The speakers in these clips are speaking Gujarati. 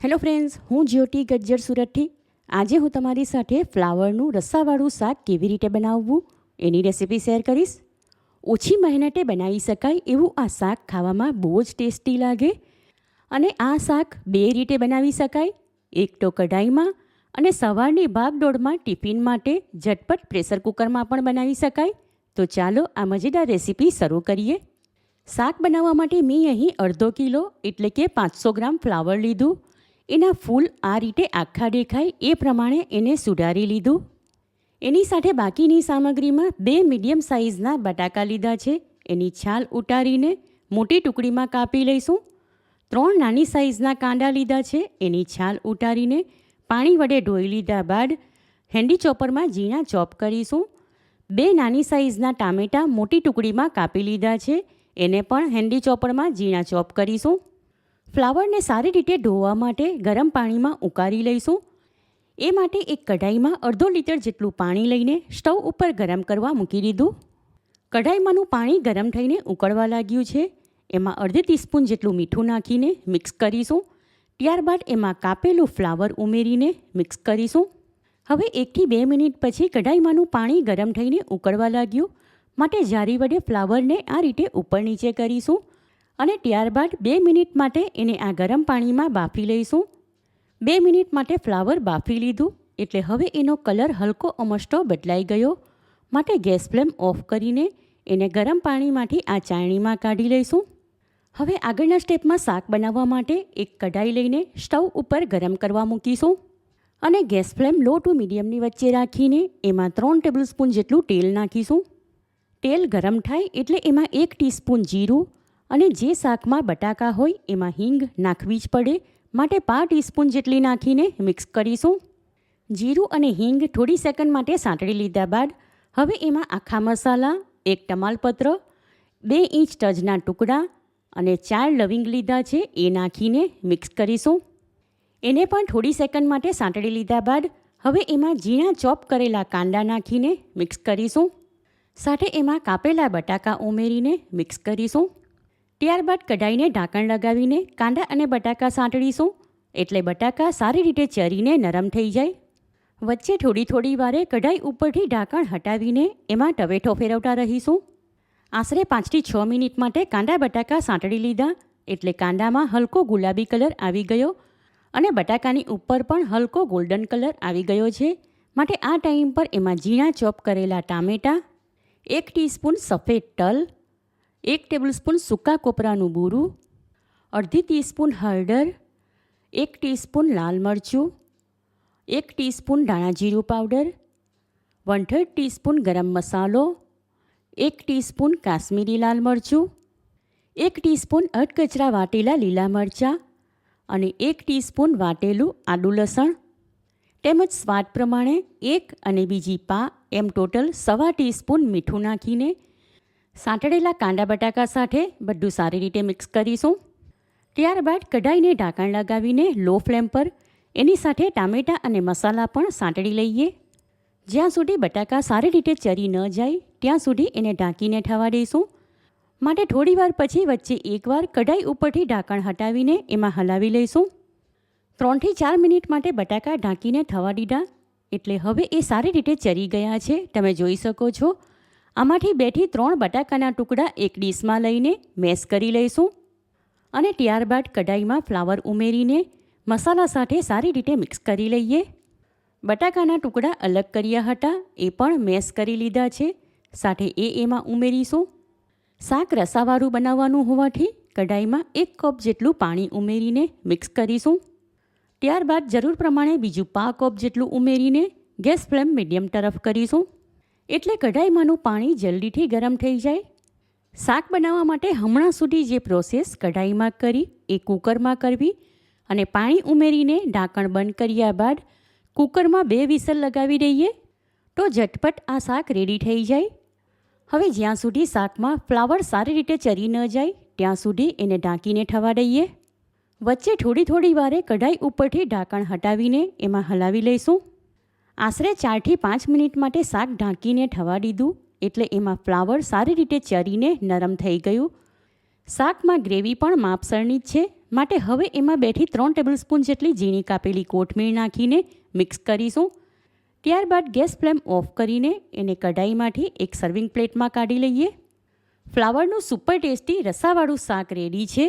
હેલો ફ્રેન્ડ્સ હું જ્યોતિ ગજ્જર સુરતથી. આજે હું તમારી સાથે ફ્લાવરનું રસ્સાવાળું શાક કેવી રીતે બનાવવું એની રેસીપી શેર કરીશ. ઓછી મહેનતે બનાવી શકાય એવું આ શાક ખાવામાં બહુ જ ટેસ્ટી લાગે અને આ શાક બે રીતે બનાવી શકાય. એક તો કઢાઈમાં અને સવારની ભાગદોડમાં ટિફિન માટે ઝટપટ પ્રેશર કુકરમાં પણ બનાવી શકાય. તો ચાલો આ મજેદાર રેસીપી શરૂ કરીએ. શાક બનાવવા માટે મેં અહીં અડધો કિલો એટલે કે પાંચસો ગ્રામ ફ્લાવર લીધું. એના ફૂલ આ રીતે આખા દેખાય એ પ્રમાણે એને સુધારી લીધું. એની સાથે બાકીની સામગ્રીમાં બે મીડિયમ સાઇઝના બટાકા લીધા છે. એની છાલ ઉતારીને મોટી ટુકડીમાં કાપી લઈશું. ત્રણ નાની સાઇઝના કાંદા લીધા છે. એની છાલ ઉતારીને પાણી વડે ધોઈ લીધા બાદ હેન્ડી ચોપરમાં ઝીણા ચોપ કરીશું. બે નાની સાઇઝના ટામેટાં મોટી ટુકડીમાં કાપી લીધા છે. એને પણ હેન્ડી ચોપરમાં ઝીણા ચોપ કરીશું. ફ્લાવરને સારી રીતે ધોવા માટે ગરમ પાણીમાં ઉકાળી લઈશું. એ માટે એક કઢાઈમાં અડધો લીટર જેટલું પાણી લઈને સ્ટવ ઉપર ગરમ કરવા મૂકી દીધું. કઢાઈમાંનું પાણી ગરમ થઈને ઉકળવા લાગ્યું છે. એમાં અડધી ટીસ્પૂન જેટલું મીઠું નાખીને મિક્સ કરીશું. ત્યારબાદ એમાં કાપેલું ફ્લાવર ઉમેરીને મિક્સ કરીશું. હવે એકથી બે મિનિટ પછી કઢાઈમાંનું પાણી ગરમ થઈને ઉકળવા લાગ્યું. માટે જારી વડે ફ્લાવરને આ રીતે ઉપર નીચે કરીશું. અને ત્યારબાદ બે મિનિટ માટે એને આ ગરમ પાણીમાં બાફી લઈશું. બે મિનિટ માટે ફ્લાવર બાફી લીધું, એટલે હવે એનો કલર હલકો અમસ્ટો બદલાઈ ગયો. માટે ગેસ ફ્લેમ ઓફ કરીને એને ગરમ પાણીમાંથી આ ચાયણીમાં કાઢી લઈશું. હવે આગળના સ્ટેપમાં શાક બનાવવા માટે એક કઢાઈ લઈને સ્ટવ ઉપર ગરમ કરવા મૂકીશું. અને ગેસ ફ્લેમ લો ટુ મીડિયમની વચ્ચે રાખીને એમાં ત્રણ ટેબલ સ્પૂન જેટલું તેલ નાખીશું. તેલ ગરમ થાય એટલે એમાં એક ટીસ્પૂન જીરું અને જે શાકમાં બટાકા હોય એમાં હિંગ નાખવી જ પડે. માટે પાંચ ટીસ્પૂન જેટલી નાખીને મિક્સ કરીશું. જીરું અને હિંગ થોડી સેકન્ડ માટે સાંતળી લીધા બાદ હવે એમાં આખા મસાલા, એક ટમાલપત્ર બે ઇંચ તજના ટુકડા અને ચાર લવિંગ લીધા છે એ નાખીને મિક્સ કરીશું. એને પણ થોડી સેકન્ડ માટે સાંતળી લીધા બાદ હવે એમાં ઝીણા ચોપ કરેલા કાંદા નાખીને મિક્સ કરીશું. સાથે એમાં કાપેલા બટાકા ઉમેરીને મિક્સ કરીશું. ત્યારબાદ કઢાઈને ઢાંકણ લગાવીને કાંદા અને બટાકા સાંતળીશું એટલે બટાકા સારી રીતે ચરીને નરમ થઈ જાય. વચ્ચે થોડી થોડી વારે કઢાઈ ઉપરથી ઢાંકણ હટાવીને એમાં ટવેઠો ફેરવતા રહીશું. આશરે પાંચથી છ મિનિટ માટે કાંદા બટાકા સાંતળી લીધા. એટલે કાંદામાં હલકો ગુલાબી કલર આવી ગયો અને બટાકાની ઉપર પણ હલકો ગોલ્ડન કલર આવી ગયો છે. માટે આ ટાઈમ પર એમાં ઝીણા ચોપ કરેલા ટામેટાં, એક ટીસ્પૂન સફેદ તલ એક ટેબલસ્પૂન સૂકા કોપરાનું બૂરું, અડધી ટીસ્પૂન હળદર, એક ટીસ્પૂન લાલ મરચું, એક ટીસ્પૂન ધાણા જીરું પાવડર વન થર્ડ ટીસ્પૂન ગરમ મસાલો, એક ટીસ્પૂન કાશ્મીરી લાલ મરચું, એક ટીસ્પૂન અટકચરા વાટેલા લીલા મરચાં અને એક ટીસ્પૂન વાટેલું આદુ લસણ. તેમજ સ્વાદ પ્રમાણે એક અને બીજી પા એમ ટોટલ સવા ટીસ્પૂન મીઠું નાખીને સાંતળેલા કાંદા બટાકા સાથે બધું સારી રીતે મિક્સ કરીશું. ત્યારબાદ કઢાઈને ઢાંકણ લગાવીને લો ફ્લેમ પર એની સાથે ટામેટાં અને મસાલા પણ સાંતળી લઈએ. જ્યાં સુધી બટાકા સારી રીતે ચરી ન જાય, ત્યાં સુધી એને ઢાંકીને થવા દઈશું. માટે થોડીવાર પછી વચ્ચે એકવાર કઢાઈ ઉપરથી ઢાંકણ હટાવીને એમાં હલાવી લઈશું. ત્રણથી ચાર મિનિટ માટે બટાકા ઢાંકીને થવા દીધા. એટલે હવે એ સારી રીતે ચરી ગયા છે, તમે જોઈ શકો છો. આમાંથી બેથી ત્રણ બટાકાના ટુકડા એક ડીશમાં લઈને મેશ કરી લઈશું અને ત્યારબાદ કઢાઈમાં ફ્લાવર ઉમેરીને મસાલા સાથે સારી રીતે મિક્સ કરી લઈએ. બટાકાના ટુકડા અલગ કર્યા હતા, એ પણ મેશ કરી લીધા છે. સાથે એ એમાં ઉમેરીશું. શાક રસાવાળું બનાવવાનું હોવાથી કઢાઈમાં એક કપ જેટલું પાણી ઉમેરીને મિક્સ કરીશું. ત્યારબાદ જરૂર પ્રમાણે બીજું પા કપ જેટલું ઉમેરીને ગેસ ફ્લેમ મીડિયમ તરફ કરીશું. એટલે કઢાઈમાંનું પાણી જલ્દીથી ગરમ થઈ જાય. શાક બનાવવા માટે હમણાં સુધી જે પ્રોસેસ કઢાઈમાં કરી, એ કૂકરમાં કરવી અને પાણી ઉમેરીને ઢાંકણ બંધ કર્યા બાદ કૂકરમાં બે વિસલ લગાવી દઈએ તો ઝટપટ આ શાક રેડી થઈ જાય. હવે જ્યાં સુધી શાકમાં ફ્લાવર સારી રીતે ચરી ન જાય, ત્યાં સુધી એને ઢાંકીને થવા દઈએ. વચ્ચે થોડી થોડી વારે કઢાઈ ઉપરથી ઢાંકણ હટાવીને એમાં હલાવી લઈશું. આશરે ચારથી પાંચ મિનિટ માટે શાક ઢાંકીને થવા દીધું, એટલે એમાં ફ્લાવર સારી રીતે ચરીને નરમ થઈ ગયું. શાકમાં ગ્રેવી પણ માપસરની જ છે. માટે હવે એમાં બેથી ત્રણ ટેબલ સ્પૂન જેટલી ઝીણી કાપેલી કોથમીર નાખીને મિક્સ કરીશું. ત્યારબાદ ગેસ ફ્લેમ ઓફ કરીને એને કઢાઈમાંથી એક સર્વિંગ પ્લેટમાં કાઢી લઈએ. ફ્લાવરનું સુપર ટેસ્ટી રસાવાળું શાક રેડી છે.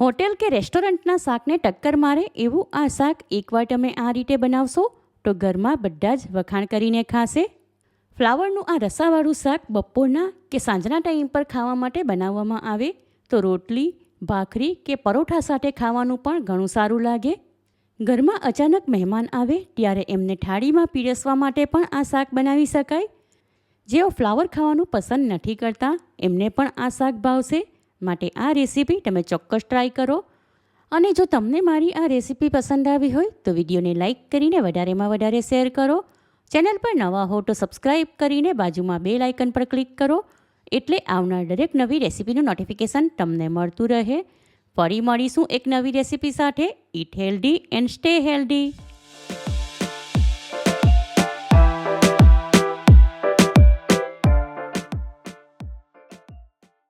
હોટેલ કે રેસ્ટોરન્ટના શાકને ટક્કર મારે એવું આ શાક એકવાર તમે આ રીતે બનાવશો? તો ઘરમાં બધા જ વખાણ કરીને ખાશે? ફ્લાવરનું આ રસાવાળું શાક બપોરના કે સાંજના ટાઈમ પર ખાવા માટે બનાવવામાં આવે? તો રોટલી, ભાખરી કે પરોઠા સાથે ખાવાનું પણ ઘણું સારું લાગે? ઘરમાં અચાનક મહેમાન આવે ત્યારે એમને થાળીમાં પીરસવા માટે પણ આ શાક બનાવી શકાય? જેઓ ફ્લાવર ખાવાનું પસંદ નથી કરતા, એમને પણ આ શાક ભાવશે? માટે આ રેસીપી તમે ચોક્કસ ટ્રાય કરો. અને જો તમને મારી આ રેસીપી પસંદ આવી હોય, તો વિડીયોને લાઇક કરીને વધારેમાં વધારે શેર કરો. ચેનલ પર નવા હો તો સબસ્ક્રાઈબ કરીને બાજુમાં બે લાઇકન પર ક્લિક કરો. એટલે આવનાર દરેક નવી રેસીપીનું નોટિફિકેશન તમને મળતું રહે. ફરી મળીશું એક નવી રેસીપી સાથે. Eat healthy and stay healthy